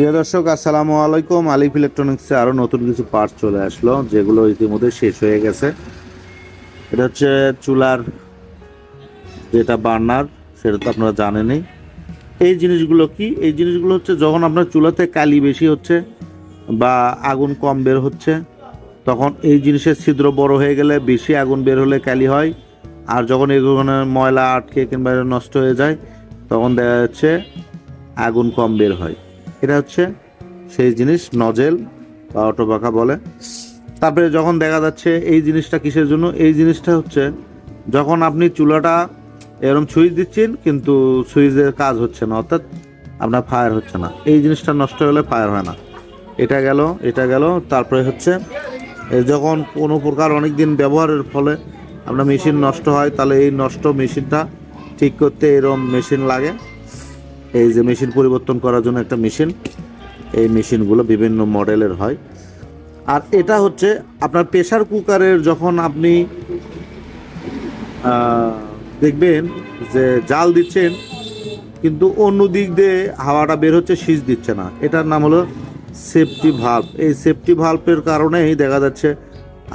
প্রিয় দর্শক, আসসালামু আলাইকুম। আলিফ ইলেকট্রনিক্সে আরও নতুন কিছু পার্টস চলে আসলো, যেগুলো ইতিমধ্যে শেষ হয়ে গেছে। এটা হচ্ছে চুলার যেটা বার্নার, সেটা তো আপনারা জানেনই। এই জিনিসগুলো কি? এই জিনিসগুলো হচ্ছে যখন আপনার চুলাতে কালি বেশি হচ্ছে বা আগুন কম বের হচ্ছে, তখন এই জিনিসের ছিদ্র বড় হয়ে গেলে বেশি আগুন বের হলে কালি হয়। আর যখন এগুলো ময়লা আটকে কিংবা নষ্ট হয়ে যায়, তখন দেখা যাচ্ছে আগুন কম বের হয়। এটা হচ্ছে সেই জিনিস, নজেল বা অটোপাখা বলে। তারপরে যখন দেখা যাচ্ছে এই জিনিসটা কিসের জন্য, এই জিনিসটা হচ্ছে যখন আপনি চুলাটা এরকম সুইচ দিচ্ছেন, কিন্তু সুইচের কাজ হচ্ছে না, অর্থাৎ আপনার ফায়ার হচ্ছে না। এই জিনিসটা নষ্ট হলে ফায়ার হয় না। এটা গেল এটা গেল, তারপরে হচ্ছে যখন কোনো প্রকার অনেক দিন ব্যবহারের ফলে আপনার মেশিন নষ্ট হয়, তাহলে এই নষ্ট মেশিনটা ঠিক করতে এরকম মেশিন লাগে। এই যে মেশিন পরিবর্তন করার জন্য একটা মেশিন, এই মেশিনগুলো বিভিন্ন মডেলের হয়। আর এটা হচ্ছে আপনার প্রেশার কুকারের যখন আপনি দেখবেন যে জাল দিচ্ছেন, কিন্তু অন্য দিক দিয়ে হাওয়াটা বের হচ্ছে, শীষ দিচ্ছে না। এটার নাম হলো সেফটি ভাল্ব। এই সেফটি ভাল্বের কারণেই দেখা যাচ্ছে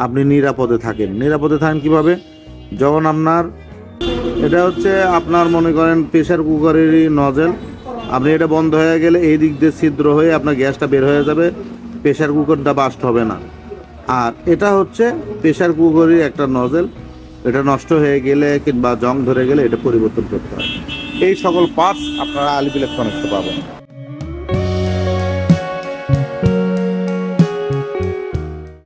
আপনি নিরাপদে থাকেন। নিরাপদে থাকেন কীভাবে? যখন আপনার, এটা হচ্ছে আপনার মনে করেন প্রেশার কুকারেরই নজেল। আপনি এটা বন্ধ হয়ে গেলে এই দিক দিয়ে ছিদ্র হয়ে আপনার গ্যাসটা বের হয়ে যাবে প্রেশার কুকারটা বাস্ট হবে না। আর এটা হচ্ছে প্রেশার কুকারের একটা নজেল, এটা নষ্ট হয়ে গেলে কিংবা জং ধরে গেলে এটা পরিবর্তন করতে হয়। এই সকল পার্টস আপনারা আলিপ ইলেকট্রনিক্সে পাবেন।